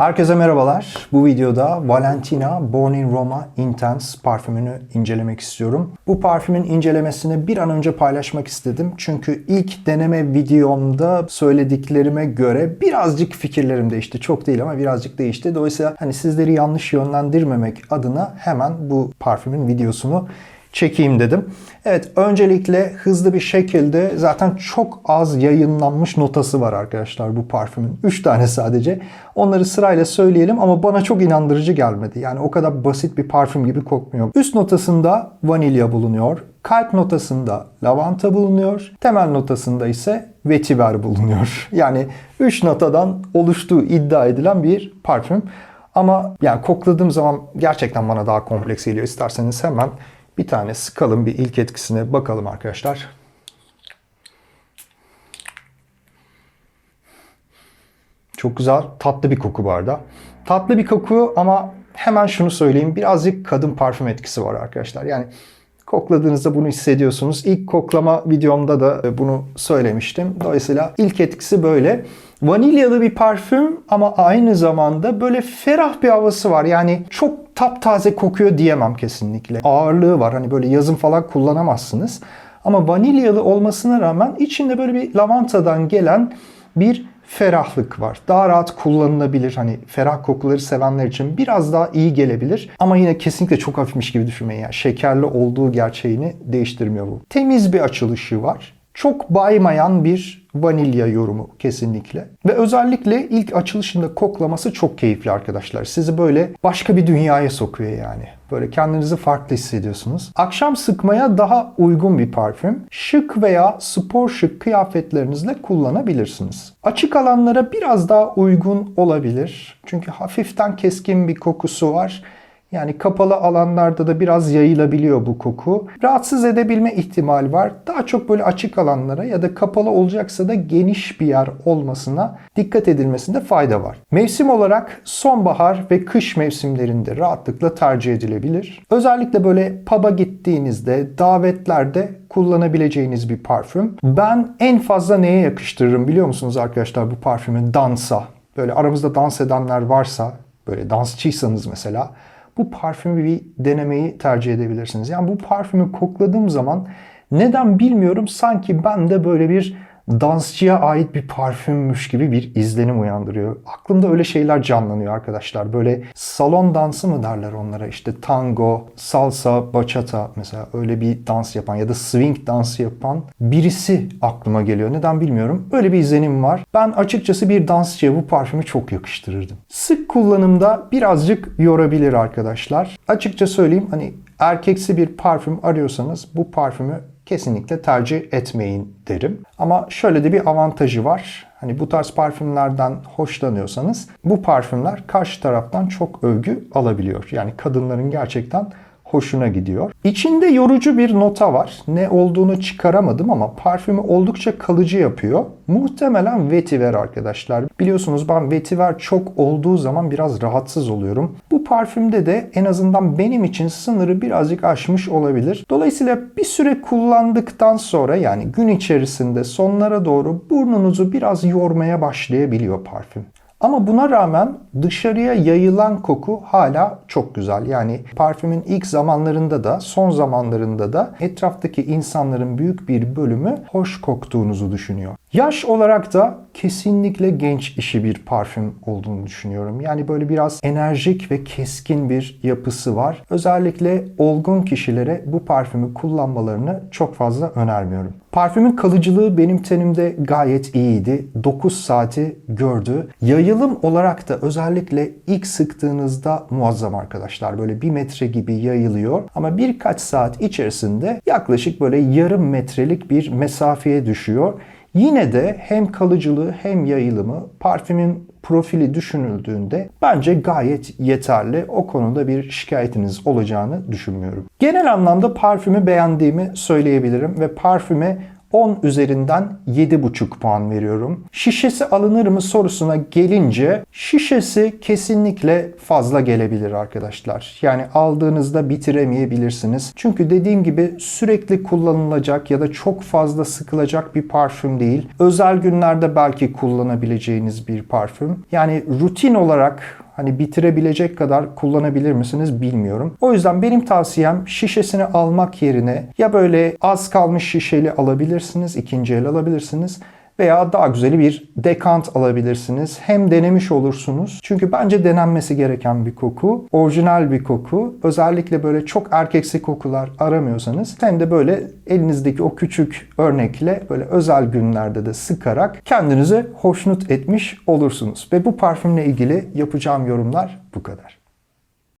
Herkese merhabalar. Bu videoda Valentina Born in Roma Intense parfümünü incelemek istiyorum. Bu parfümün incelemesini bir an önce paylaşmak istedim. Çünkü ilk deneme videomda söylediklerime göre birazcık fikirlerim değişti. Çok değil ama birazcık değişti. Dolayısıyla hani sizleri yanlış yönlendirmemek adına hemen bu parfümün videosunu çekeyim dedim. Evet öncelikle hızlı bir şekilde zaten çok az yayınlanmış notası var arkadaşlar bu parfümün. 3 tane sadece. Onları sırayla söyleyelim ama bana çok inandırıcı gelmedi. Yani o kadar basit bir parfüm gibi kokmuyor. Üst notasında vanilya bulunuyor. Kalp notasında lavanta bulunuyor. Temel notasında ise vetiver bulunuyor. Yani 3 notadan oluştuğu iddia edilen bir parfüm. Ama yani kokladığım zaman gerçekten bana daha kompleks geliyor. İsterseniz hemen bir tane sıkalım bir ilk etkisine bakalım arkadaşlar. Çok güzel tatlı bir koku bu arada. Tatlı bir koku ama hemen şunu söyleyeyim birazcık kadın parfüm etkisi var arkadaşlar. Yani kokladığınızda bunu hissediyorsunuz. İlk koklama videomda da bunu söylemiştim. Dolayısıyla ilk etkisi böyle. Vanilyalı bir parfüm ama aynı zamanda böyle ferah bir havası var. Yani çok taptaze kokuyor diyemem kesinlikle. Ağırlığı var. Hani böyle yazın falan kullanamazsınız. Ama vanilyalı olmasına rağmen içinde böyle bir lavantadan gelen bir ferahlık var. Daha rahat kullanılabilir. Hani ferah kokuları sevenler için biraz daha iyi gelebilir. Ama yine kesinlikle çok hafifmiş gibi düşünmeyin. Yani şekerli olduğu gerçeğini değiştirmiyor bu. Temiz bir açılışı var. Çok baymayan bir vanilya yorumu kesinlikle. Ve özellikle ilk açılışında koklaması çok keyifli arkadaşlar. Sizi böyle başka bir dünyaya sokuyor yani. Böyle kendinizi farklı hissediyorsunuz. Akşam sıkmaya daha uygun bir parfüm. Şık veya spor şık kıyafetlerinizle kullanabilirsiniz. Açık alanlara biraz daha uygun olabilir. Çünkü hafiften keskin bir kokusu var. Yani kapalı alanlarda da biraz yayılabiliyor bu koku. Rahatsız edebilme ihtimali var. Daha çok böyle açık alanlara ya da kapalı olacaksa da geniş bir yer olmasına dikkat edilmesinde fayda var. Mevsim olarak sonbahar ve kış mevsimlerinde rahatlıkla tercih edilebilir. Özellikle böyle pub'a gittiğinizde, davetlerde kullanabileceğiniz bir parfüm. Ben en fazla neye yakıştırırım biliyor musunuz arkadaşlar bu parfümü? Dansa. Böyle aramızda dans edenler varsa, böyle dansçıysanız mesela bu parfümü bir denemeyi tercih edebilirsiniz. Yani bu parfümü kokladığım zaman neden bilmiyorum sanki ben de böyle bir dansçıya ait bir parfümmüş gibi bir izlenim uyandırıyor. Aklımda öyle şeyler canlanıyor arkadaşlar. Böyle salon dansı mı derler onlara? İşte tango, salsa, bachata mesela öyle bir dans yapan ya da swing dansı yapan birisi aklıma geliyor. Neden bilmiyorum. Öyle bir izlenim var. Ben açıkçası bir dansçıya bu parfümü çok yakıştırırdım. Sık kullanımda birazcık yorabilir arkadaşlar. Açıkça söyleyeyim hani erkeksi bir parfüm arıyorsanız bu parfümü kesinlikle tercih etmeyin derim. Ama şöyle de bir avantajı var. Hani bu tarz parfümlerden hoşlanıyorsanız bu parfümler karşı taraftan çok övgü alabiliyor. Yani kadınların gerçekten hoşuna gidiyor. İçinde yorucu bir nota var. Ne olduğunu çıkaramadım ama parfümü oldukça kalıcı yapıyor. Muhtemelen vetiver arkadaşlar. Biliyorsunuz ben vetiver çok olduğu zaman biraz rahatsız oluyorum. Bu parfümde de en azından benim için sınırı birazcık aşmış olabilir. Dolayısıyla bir süre kullandıktan sonra yani gün içerisinde sonlara doğru burnunuzu biraz yormaya başlayabiliyor parfüm. Ama buna rağmen dışarıya yayılan koku hala çok güzel. Yani parfümün ilk zamanlarında da son zamanlarında da etraftaki insanların büyük bir bölümü hoş koktuğunuzu düşünüyor. Yaş olarak da kesinlikle genç işi bir parfüm olduğunu düşünüyorum. Yani böyle biraz enerjik ve keskin bir yapısı var. Özellikle olgun kişilere bu parfümü kullanmalarını çok fazla önermiyorum. Parfümün kalıcılığı benim tenimde gayet iyiydi. 9 saati gördü. Yayılım olarak da özellikle ilk sıktığınızda muazzam arkadaşlar. Böyle bir metre gibi yayılıyor. Ama birkaç saat içerisinde yaklaşık böyle yarım metrelik bir mesafeye düşüyor. Yine de hem kalıcılığı hem yayılımı parfümün profili düşünüldüğünde bence gayet yeterli. O konuda bir şikayetiniz olacağını düşünmüyorum. Genel anlamda parfümü beğendiğimi söyleyebilirim ve parfüme 10 üzerinden 7,5 puan veriyorum. Şişesi alınır mı sorusuna gelince şişesi kesinlikle fazla gelebilir arkadaşlar. Yani aldığınızda bitiremeyebilirsiniz. Çünkü dediğim gibi sürekli kullanılacak ya da çok fazla sıkılacak bir parfüm değil. Özel günlerde belki kullanabileceğiniz bir parfüm. Yani rutin olarak hani bitirebilecek kadar kullanabilir misiniz bilmiyorum. O yüzden benim tavsiyem şişesini almak yerine ya böyle az kalmış şişeli alabilirsiniz, ikinci el alabilirsiniz veya daha güzeli bir dekant alabilirsiniz. Hem denemiş olursunuz. Çünkü bence denenmesi gereken bir koku. Orijinal bir koku. Özellikle böyle çok erkeksi kokular aramıyorsanız hem de böyle elinizdeki o küçük örnekle böyle özel günlerde de sıkarak kendinizi hoşnut etmiş olursunuz. Ve bu parfümle ilgili yapacağım yorumlar bu kadar.